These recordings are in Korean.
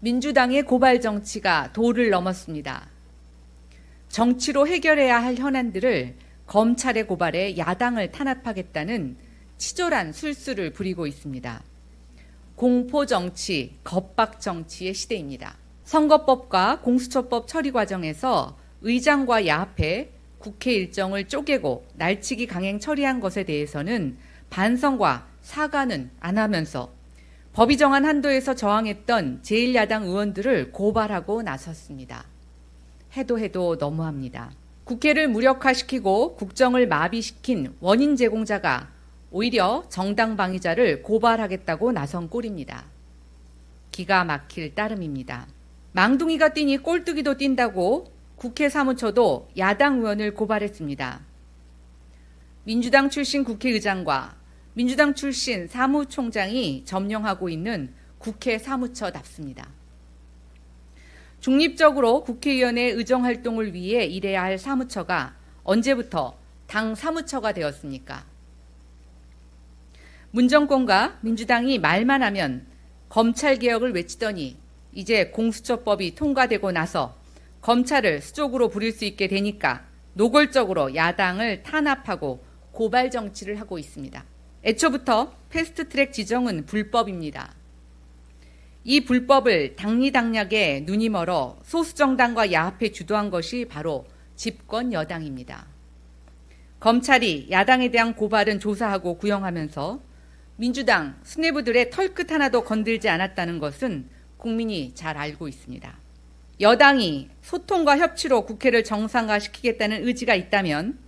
민주당의 고발 정치가 도를 넘었습니다. 정치로 해결해야 할 현안들을 검찰의 고발에 야당을 탄압하겠다는 치졸한 술수를 부리고 있습니다. 공포 정치, 겁박 정치의 시대입니다. 선거법과 공수처법 처리 과정에서 의장과 야합해 국회 일정을 쪼개고 날치기 강행 처리한 것에 대해서는 반성과 사과는 안 하면서 법이 정한 한도에서 저항했던 제1야당 의원들을 고발하고 나섰습니다. 해도 해도 너무합니다. 국회를 무력화시키고 국정을 마비시킨 원인 제공자가 오히려 정당 방위자를 고발하겠다고 나선 꼴입니다. 기가 막힐 따름입니다. 망둥이가 뛰니 꼴뚜기도 뛴다고 국회 사무처도 야당 의원을 고발했습니다. 민주당 출신 국회의장과 민주당 출신 사무총장이 점령하고 있는 국회 사무처 답습니다. 중립적으로 국회의원의 의정 활동을 위해 일해야 할 사무처가 언제부터 당 사무처가 되었습니까? 문정권과 민주당이 말만 하면 검찰 개혁을 외치더니 이제 공수처법이 통과되고 나서 검찰을 수족으로 부릴 수 있게 되니까 노골적으로 야당을 탄압하고 고발 정치를 하고 있습니다. 애초부터 패스트트랙 지정은 불법입니다. 이 불법을 당리당략에 눈이 멀어 소수 정당과 야합해 주도한 것이 바로 집권 여당입니다. 검찰이 야당에 대한 고발은 조사하고 구형하면서 민주당 수뇌부들의 털끝 하나도 건들지 않았다는 것은 국민이 잘 알고 있습니다. 여당이 소통과 협치로 국회를 정상화시키겠다는 의지가 있다면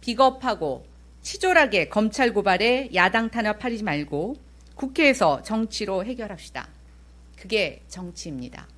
비겁하고 치졸하게 검찰 고발에 야당 탄압하지 말고 국회에서 정치로 해결합시다. 그게 정치입니다.